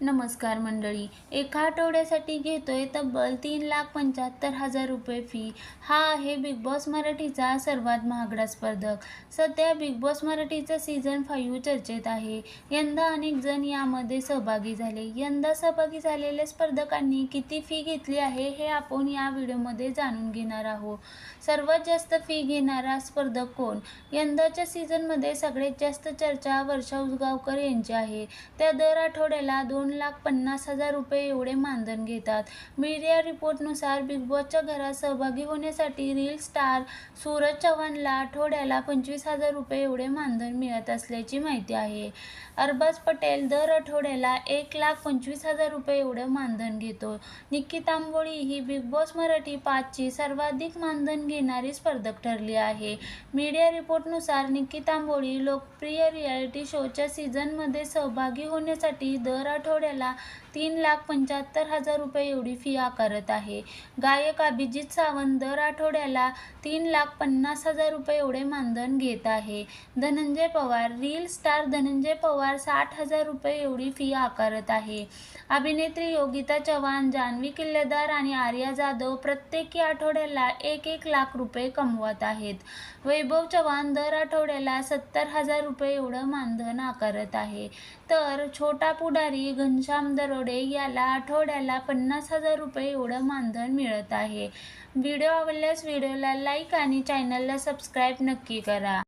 नमस्कार मंडळी एका आठवड्यासाठी घेतोय तब्बल तीन लाख पंच्याहत्तर हजार रुपये फी हा आहे बिग बॉस मराठीचा सर्वात महागडा स्पर्धक. सध्या बिग बॉस मराठीचा सीझन फाईव्ह चर्चेत आहे. यंदा अनेक जण यामध्ये सहभागी झाले. यंदा सहभागी झालेल्या स्पर्धकांनी किती फी घेतली आहे हे आपण या व्हिडिओमध्ये जाणून घेणार आहोत. सर्वात जास्त फी घेणारा स्पर्धक कोण? यंदाच्या सीझनमध्ये सगळ्यात जास्त चर्चा वर्षा उसगावकर यांची आहे. त्या दर आठवड्याला दोन लाख पन्नास हजार रुपये एवढे मानधन घेतात. मीडिया रिपोर्टनुसार बिग बॉसच्या घरात सहभागी होण्यासाठी रील स्टार सूरज चव्हाणला आठवड्याला पंचवीस हजार रुपये एवढे मानधन मिळत असल्याची माहिती आहे. अरबाज पटेल दर आठवड्याला एक लाख पंचवीस हजार रुपये एवढं मानधन घेतो. निक्की तांबोळी ही बिग बॉस मराठी पाचची सर्वाधिक मानधन घेणारी स्पर्धक ठरली आहे. मीडिया रिपोर्टनुसार निक्की तांबोळी लोकप्रिय रियालिटी शोच्या सीझनमध्ये सहभागी होण्यासाठी दर आठवड्याला तीन लाख पंच्याहत्तर हजार रुपये एवढी फी आकारत आहे. गायक अभिजित सावंत दर आठवड्याला तीन लाख पन्नास हजार रुपये एवढे मानधन घेत आहे. धनंजय पवार रील स्टार धनंजय पवार साठ हजार रुपये एवढी फी आकारत आहे. अभिनेत्री योगिता चव्हाण जान्हवी किल्लेदार आणि आर्या जाधव प्रत्येकी आठवड्याला एक एक लाख रुपये कमवत आहेत. वैभव चव्हाण दर आठवड्याला सत्तर हजार रुपये एवढं मानधन आकारत आहे. तर छोटा पुढारी घनश्याम दरोडे याला आठवड्याला पन्नास हजार रुपये एवढं मानधन मिळत आहे. व्हिडिओ आवडल्यास व्हिडिओला लाईक आणि चॅनलला सबस्क्राईब नक्की करा.